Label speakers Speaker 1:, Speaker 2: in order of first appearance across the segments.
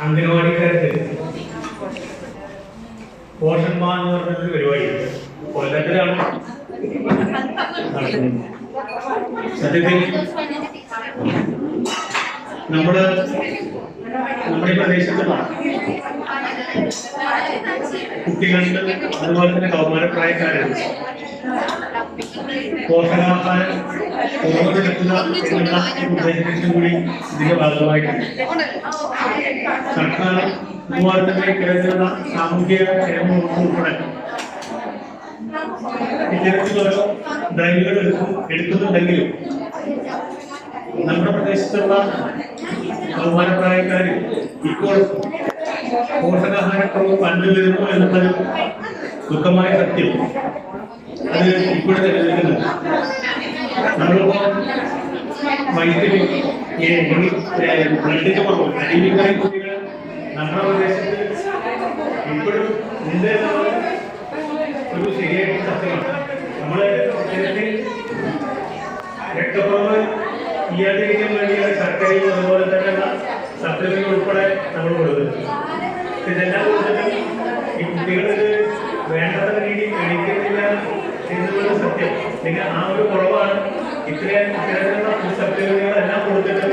Speaker 1: അംഗനവാടിക്കാർക്ക് പോഷന്മാ എന്ന് പറഞ്ഞൊരു പരിപാടിയുണ്ട്. കൊല്ലത്തിലാണ്. സത്യത്തിൽ നമ്മുടെ നമ്മുടെ പ്രദേശത്തുള്ള കുട്ടികളുടെ അതുപോലെ തന്നെ കൗമാരപ്രായക്കാരുണ്ട്. പോഷകാഹാരം എന്നുള്ള ഉദ്ദേശിച്ചും കൂടി ഇതിന്റെ ഭാഗമായിട്ടുണ്ട് സർക്കാർ തന്നെ കേരളത്തിലുള്ള സാമൂഹിക ക്ഷേമ ഉൾപ്പെടെ ഇത്തരത്തിലുള്ള ഡ്രൈവുകൾ എടുക്കും എടുക്കുന്നുണ്ടെങ്കിലും നമ്മുടെ പ്രദേശത്തുള്ള ബഹുമാനപ്രായക്കാർ ഇപ്പോൾ പോഷകാഹാരക്കുറവ് കണ്ടുവരുന്നു എന്നുള്ളൊരു ദുഃഖമായ സത്യം അത് ഇപ്പോഴത്തെ നിലനിൽക്കുന്നുണ്ട് നമ്മളിപ്പോ വൈദ്യുതി ബ്ലഡിന്റെ കുറവ് അനീമിക്കായ കുട്ടികൾ നമ്മുടെ പ്രദേശത്ത് ഇപ്പോഴും ഉണ്ട് എന്നുള്ളത് ഒരു ശരിയായ സത്യമാണ്. നമ്മൾ ഇത്തരത്തിൽ രക്തക്കുറവ് ഇല്ലാതിരിക്കാൻ വേണ്ടിയാണ് ശർക്കരയും അതുപോലെ തന്നെയുള്ള സപ്ലിമെന്റ് ഉൾപ്പെടെ നമ്മൾ കൊടുക്കുന്നത്. ഇതെല്ലാം കൊടുത്തിട്ട് ഈ കുട്ടികൾ ഇത് വേണ്ടത്ര രീതിയിൽ കഴിക്കുന്നില്ല എന്നുള്ള സത്യം. പിന്നെ ആ ഒരു ഇത്രയും ഇത്തരത്തിലുള്ള സപ്ലിമെന്റുകളെല്ലാം കൊടുത്തിട്ട്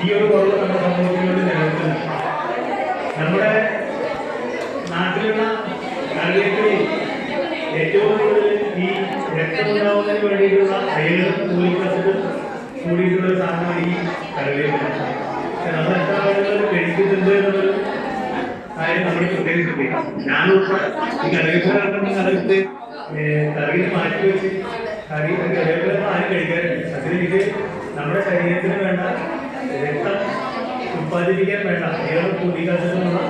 Speaker 1: ഈ ഒരു കുറവ് നമ്മുടെ സമൂഹത്തിൽ വേണ്ടി നിലനിൽക്കുന്നുണ്ട് നമ്മുടെ നാട്ടിലുള്ള ആളുകൾക്ക് ഏറ്റവും കൂടുതൽ ഈ രക്തമുണ്ടാവുന്നതിന് വേണ്ടിയിട്ടുള്ള അയലും കൂലിക് ആസിഡ് കൂടിയിട്ടുള്ള ഒരു സാധനമാണ് ഈ പക്ഷെ നമ്മൾ എത്ര ആളുകൾ കഴിക്കുന്നുണ്ട് എന്നുള്ളൊരു കാര്യം നമ്മൾ പ്രത്യേകം ശ്രദ്ധിക്കണം ഞാൻ ഉൾപ്പെടെ ഈ കറിവേപ്പില കണ്ടെങ്കിൽ അതെടുത്ത് മാറ്റി വെച്ച് കറി കറിവേപ്പില ആരും കഴിക്കാറില്ല അതിന് ഇത് നമ്മുടെ ശരീരത്തിന് വേണ്ട രക്തം ഉത്പാദിപ്പിക്കാൻ വേണ്ട ഏറെ ആസിഡുള്ള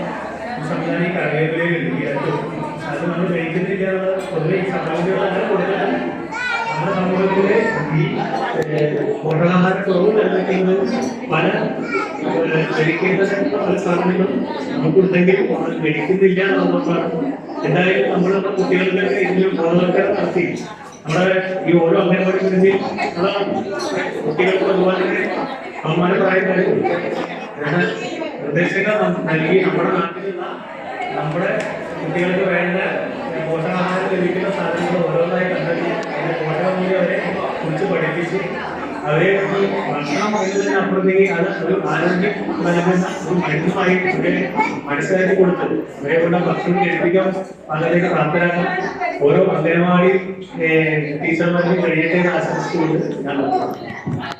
Speaker 1: സംവിധാനം ഈ കറിവേപ്പിലയിലുണ്ട് ഈ അടുത്ത് അത് നമ്മൾ കഴിക്കുന്നില്ല എന്നുള്ളത് പൊതുവെ ഈ സമൂഹത്തിൽ അങ്ങനെ കൊടുത്തിട്ട് നമ്മുടെ സമൂഹത്തിലെ ഈ പോഷകാഹാരക്കുറവ് നിലനിൽക്കുന്നത് പല കഴിക്കേണ്ട പല സാധനങ്ങളും നമുക്കുണ്ടെങ്കിൽ അത് കഴിക്കുന്നില്ല എന്നുള്ളതാണ്. എന്തായാലും നമ്മൾ നമ്മുടെ കുട്ടികളിലൊക്കെ ഇതിന് ബോധവൽക്കരണം നടത്തി. നമ്മുടെ ഈ ഓരോ അംഗനവാടി ഉള്ള കുട്ടികൾക്ക് അതുപോലെ സമ്മാന പ്രായക്കാരും നിർദ്ദേശങ്ങൾ നൽകി നമ്മുടെ നാട്ടിലുള്ള നമ്മുടെ കുട്ടികൾക്ക് വേണ്ട പോഷകാഹാരം ലഭിക്കുന്ന മനസ്സിലാക്കി കൊടുത്തത് കൊണ്ട് ഭക്ഷണം കഴിപ്പിക്കാൻ അതിലേക്ക് പ്രാപ്തരാക്കാൻ ഓരോ അംഗനവാടി ടീച്ചർമാരും കഴിയട്ടെ ആശംസിച്ചുകൊണ്ട് ഞാൻ